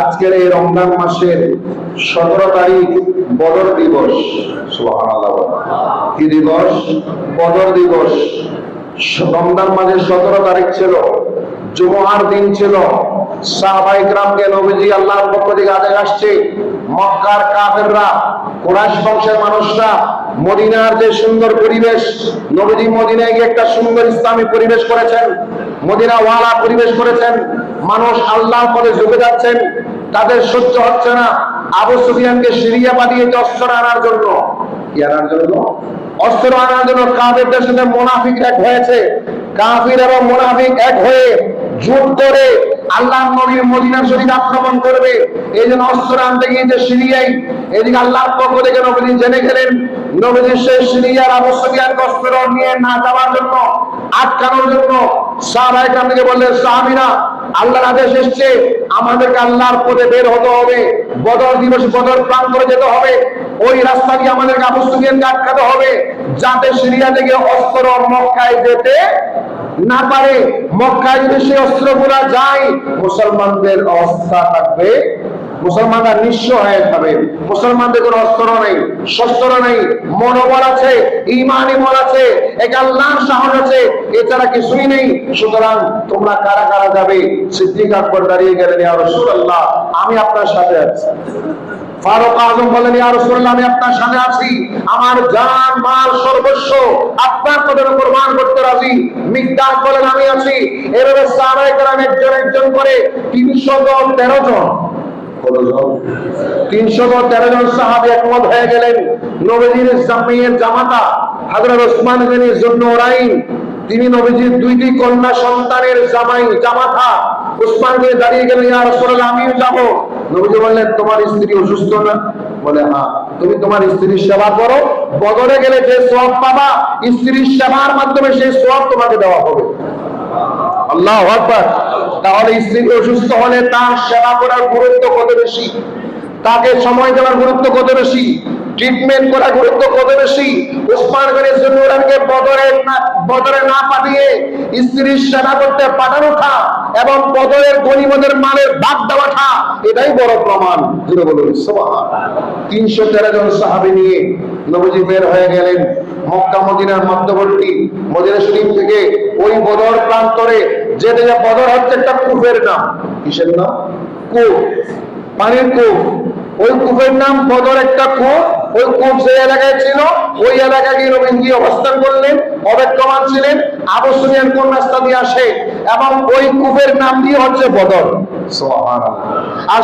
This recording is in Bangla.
আজকের এই রমজান মাসের সতেরো তারিখ বদর দিবস। কি দিবস? বদর দিবস। রমজান মাসের সতেরো তারিখ ছিল। জুমার দিন ছিল। আসছে, মক্কার মানুষরা, মদিনার যে সুন্দর পরিবেশ মদিনায় একটা সুন্দর ইসলামী পরিবেশ করেছেন মদিনা পরিবেশ করেছেন। মানুষ আল্লাহর পদে ঝুঁকে যাচ্ছেন, তাদের সহ্য হচ্ছে না। আবু সুফিয়ানকে সিরিয়া পাঠিয়েছে অস্ত্র আনার জন্য। কি আনার জন্য? অস্ত্র আনার জন্য কাফেরদের সাথে মোনাফিক এক হয়েছে। কাফির এবং মোনাফিক এক হয়ে জোট করে আল্লাহ নবীর মদিনা শরীফ আক্রমণ করবে। এই জন্য অস্ত্র আনতে গিয়েছে সিরিয়াই এদিকে আল্লাহর পক্ষ থেকে নবীজি জেনে গেলেন, নবীজি সেই সিরিয়ার আবু সুফিয়ান অস্ত্র নিয়ে না যাওয়ার জন্য, আটকানোর জন্য সাহাবায়ে কাম থেকে বললেন, সাহাবীরা, আল্লাহর আদেশ এসছে, আমাদেরকে আল্লাহর পথে বের হতে হবে, বদর দিবস, বদর প্রান্তরে যেতে হবে, ওই রাস্তা দিয়ে আমাদেরকে আবু সুফিয়ানকে আটকাতে হবে, যাতে সিরিয়া থেকে অস্ত্র মক্কায় যেতে না পারে মক্কায় যদি সেই অস্ত্রগুলা যায়, মুসলমানদের অবস্থা থাকবে, মুসলমানরা নিঃস্ব হয়ে যাবে। মুসলমানদের কোনো অস্ত্র নেই, শস্ত্র নেই, মনোবল আছে ইমানি বল আছে, এক আল্লাহর সাহস আছে এছাড়া কিছুই নেই। সুতরাং তোমরা কারা কারা যাবে? সিদ্দিক আকবর দাঁড়িয়ে গেলেন, ইয়া রাসূলুল্লাহ, আমি আপনার সাথে আছি। ফারুক আজম বলেন ইয়া রাসূলুল্লাহ আমি আপনার সাথে আছি। আমার জান মাল সর্বস্ব আপনার পথে কোরবান করতে রাজি। মিকদাদ বলেন আমি আছি। এভাবে সাহাবায়ে কেরাম একজন একজন করে 313 জন। তিনশো তেরো জন সাহাবি একমত হয়ে গেলেন। নবীজির জামিয়ের জামাতা হাজরত ওসমান গনি জুন্নুরাইন তিনি নবীজির দুইটি কন্যা সন্তানের জামাই জামাতা। ওসমান গনি দাঁড়িয়ে গেলেন ইয়া রাসূলুল্লাহ আমিও যাব। নবীজি বললেন, তোমার স্ত্রী অসুস্থ না? বলে হ্যাঁ। তুমি তোমার স্ত্রীর সেবা করো, বদলে গেলে যে সব পাবা, স্ত্রীর সেবার মাধ্যমে সেই সব তোমাকে দেওয়া হবে। আল্লাহ তাহলে স্ত্রী অসুস্থ হলে তার সেবা করার গুরুত্ব কত বেশি? তাকে সময় দেওয়ার গুরুত্ব কত বেশি? ট্রিটমেন্ট করার গুরুত্ব কত বেশি। উসমান গনি জুনুরানকে বদরে না বদরে না পাঠিয়ে স্ত্রীর সেবা করতে পাঠানোটা এবং বদরের গনিমদের মালের ভাগ দেওয়াটা এটাই বড় প্রমাণ। জুড়ে বলুন তিনশো তেরো জন সাহাবী নিয়ে নবজি বের হয়ে গেলেন মক্কা মদিনার মধ্যবর্তী মদিনা শরীফ থেকে। ওই বদর প্রান্তরে যেতে যে বদর হচ্ছে একটা কূপের নাম। কিসের নাম? কূপ পানির কূপ ওই কূপের নাম বদর একটা কূপ। ওই কূপ যে এলাকায় ছিল, ওই এলাকায় গিয়ে রবীন্দ্র অবস্থান করলেন অবেক্ষমান ছিলেন। আবু সুফিয়ান কোন রাস্তা দিয়ে আসে? এবং ওই কূপের নাম দিয়ে হচ্ছে বদর? আর